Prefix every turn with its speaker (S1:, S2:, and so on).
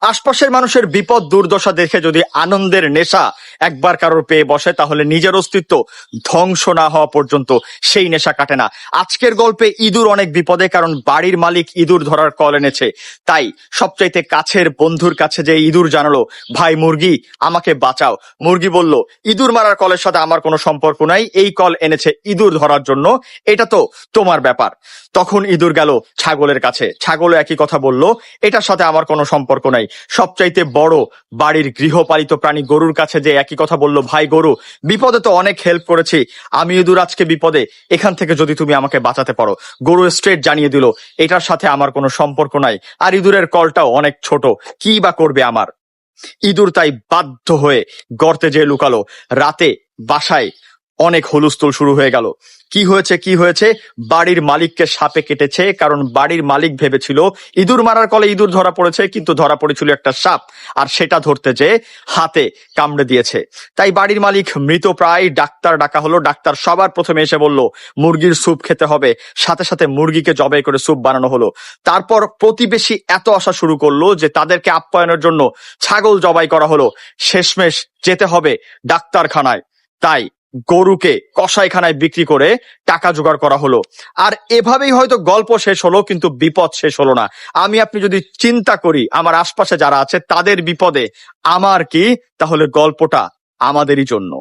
S1: আশপাশের মানুষের বিপদ দুর্দশা দেখে যদি আনন্দের নেশা একবার কারোর পেয়ে বসে, তাহলে নিজের অস্তিত্ব ধ্বংস না হওয়া পর্যন্ত সেই নেশা কাটে না। আজকের গল্পে ইঁদুর অনেক বিপদে, কারণ বাড়ির মালিক ইঁদুর ধরার কল এনেছে। তাই সবচাইতে কাছের বন্ধুর কাছে যে ইঁদুর জানালো, ভাই মুরগি, আমাকে বাঁচাও। মুরগি বলল, ইঁদুর মারার কলের সাথে আমার কোনো সম্পর্ক নাই, এই কল এনেছে ইঁদুর ধরার জন্য, এটা তো তোমার ব্যাপার। তখন ইঁদুর গেল ছাগলের কাছে। ছাগলও একই কথা বলল, এটার সাথে আমার কোনো সম্পর্ক নাই। সবচাইতে বড় বাড়ির গৃহপালিত প্রাণী গরুর কাছে যে একই কথা বলল, ভাই গরু, বিপদে তো অনেক হেল্প করেছি। আমি ইঁদুর আজকে বিপদে, এখান থেকে যদি তুমি আমাকে বাঁচাতে পারো। গরু স্ট্রেট জানিয়ে দিল, এটার সাথে আমার কোনো সম্পর্ক নাই। আর ইঁদুরের কলটাও অনেক ছোট। কি বা করবে আমার? ইঁদুর তাই বাধ্য হয়ে গর্তে যেয়ে লুকালো। রাতে বাসায় অনেক হুলুস্থুল শুরু হয়ে গেল। কি হয়েছে কি হয়েছে? বাড়ির মালিককে সাপে কেটেছে, কারণ বাড়ির মালিক ভেবেছিল, ইঁদুর মারার কলে ইঁদুর ধরা পড়েছে, কিন্তু ধরা পড়েছিল একটা সাপ, আর সেটা ধরতে যে হাতে কামড়ে দিয়েছে। তাই বাড়ির মালিক মৃত প্রায়, ডাক্তার ডাকা হলো, ডাক্তার সবার প্রথমে এসে বলল, মুরগির স্যুপ খেতে হবে। সাথে সাথে মুরগিকে জবাই করে স্যুপ বানানো হলো। তারপর প্রতিবেশী এত আশা শুরু করল যে তাদেরকে আপ্যায়নের জন্য ছাগল জবাই করা হলো। শেষমেশ যেতে হবে ডাক্তারখানায়। তাই গরুকে কসাইখানায় বিক্রি করে টাকা জোগাড় করা হলো। আর এভাবেই হয়তো গল্প শেষ হলো, কিন্তু বিপদ শেষ হলো না। আমি আপনি যদি চিন্তা করি, আমার আশপাশে যারা আছে, তাদের বিপদে আমার কি? তাহলে গল্পটা আমাদেরই জন্য।